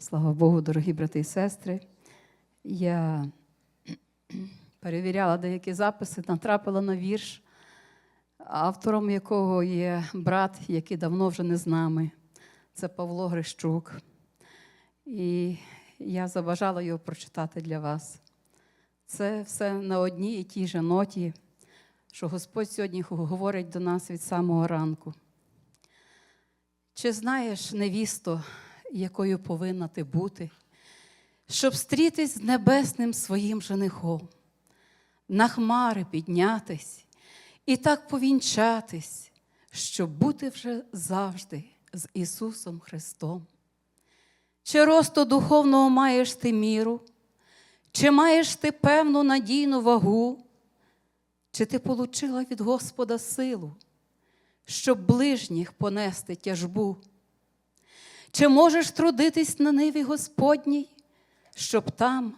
Слава Богу, дорогі брати і сестри. Я перевіряла деякі записи, натрапила на вірш, автором якого є брат, який давно вже не з нами. Це Павло Грищук. І я забажала його прочитати для вас. Це все на одній і тій же ноті, що Господь сьогодні говорить до нас від самого ранку. Чи знаєш, невісто, якою повинна ти бути, щоб стрітись з небесним своїм женихом, на хмари піднятись і так повінчатись, щоб бути вже завжди з Ісусом Христом? Чи росту духовного маєш ти міру, чи маєш ти певну надійну вагу, чи ти получила від Господа силу, щоб ближніх понести тяжбу? Чи можеш трудитись на ниві Господній, щоб там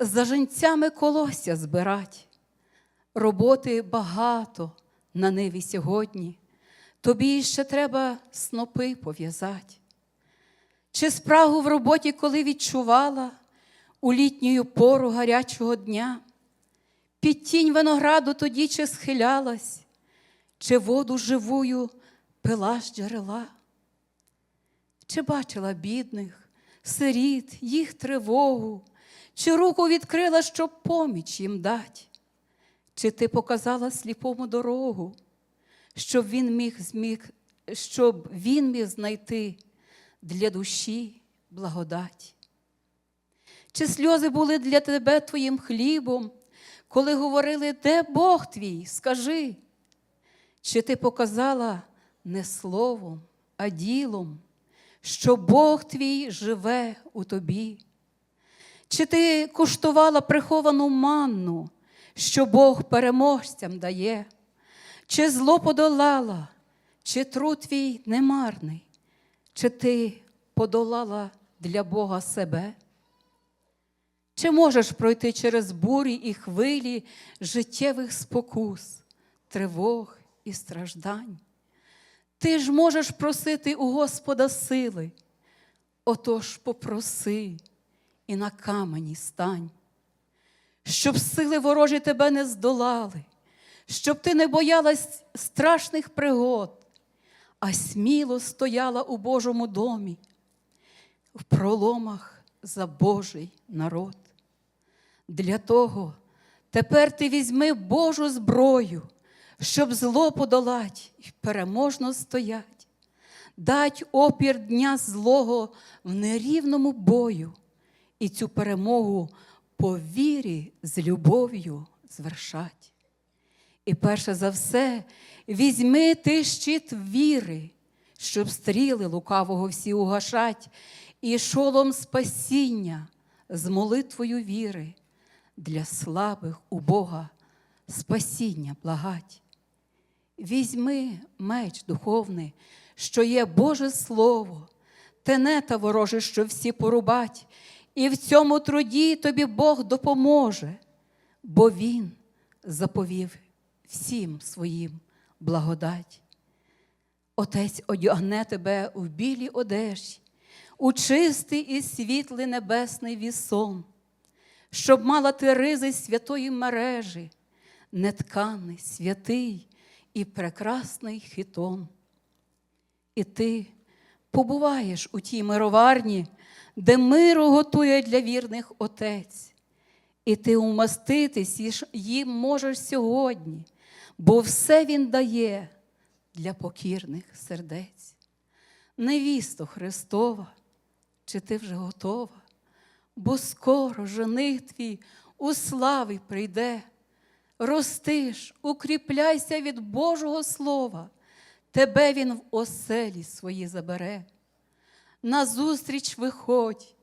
за женцями колосся збирать? Роботи багато на ниві сьогодні, тобі ще треба снопи пов'язати. Чи спрагу в роботі, коли відчувала у літню пору гарячого дня, під тінь винограду тоді чи схилялась, чи воду живую пила з джерела? Чи бачила бідних, сиріт, їх тривогу, чи руку відкрила, щоб поміч їм дать? Чи ти показала сліпому дорогу, щоб він міг зміг, щоб він міг знайти для душі благодать? Чи сльози були для тебе твоїм хлібом, коли говорили, де Бог твій, скажи? Чи ти показала не словом, а ділом? Що Бог твій живе у тобі. Чи ти куштувала приховану манну, що Бог переможцям дає, чи зло подолала, чи труд твій немарний, чи ти подолала для Бога себе? Чи можеш пройти через бурі і хвилі життєвих спокус, тривог і страждань? Ти ж можеш просити у Господа сили, отож попроси і на камені стань, щоб сили ворожі тебе не здолали, щоб ти не боялась страшних пригод, а сміло стояла у Божому домі, в проломах за Божий народ. Для того тепер ти візьми Божу зброю щоб зло подолать і переможно стоять, дать опір дня злого в нерівному бою і цю перемогу по вірі з любов'ю звершать. І перше за все, візьми ти щит віри, щоб стріли лукавого всі угашать, і шолом спасіння з молитвою віри для слабих у Бога спасіння благать. Візьми меч духовний, що є Боже Слово, тенета вороже, що всі порубать, і в цьому труді тобі Бог допоможе, бо Він заповів всім своїм благодать. Отець одягне тебе у білій одежі, у чистий і світлий небесний вісон, щоб мала ти ризи святої мережі, нетканий, святий і прекрасний хітон. І ти побуваєш у тій мироварні, де миру готує для вірних Отець. І ти умаститись їм можеш сьогодні, бо все Він дає для покірних сердець. Невісто Христова, чи ти вже готова, бо скоро жених твій у славі прийде. Ростиш, укріпляйся від Божого Слова, тебе Він в оселі свої забере. Назустріч виходь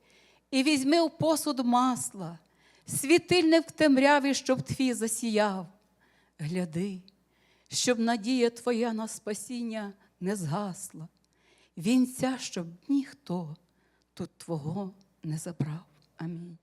і візьми в посуд масла, світильник в темряві, щоб твій засіяв. Гляди, щоб надія твоя на спасіння не згасла, вінця, щоб ніхто тут твого не забрав. Амінь.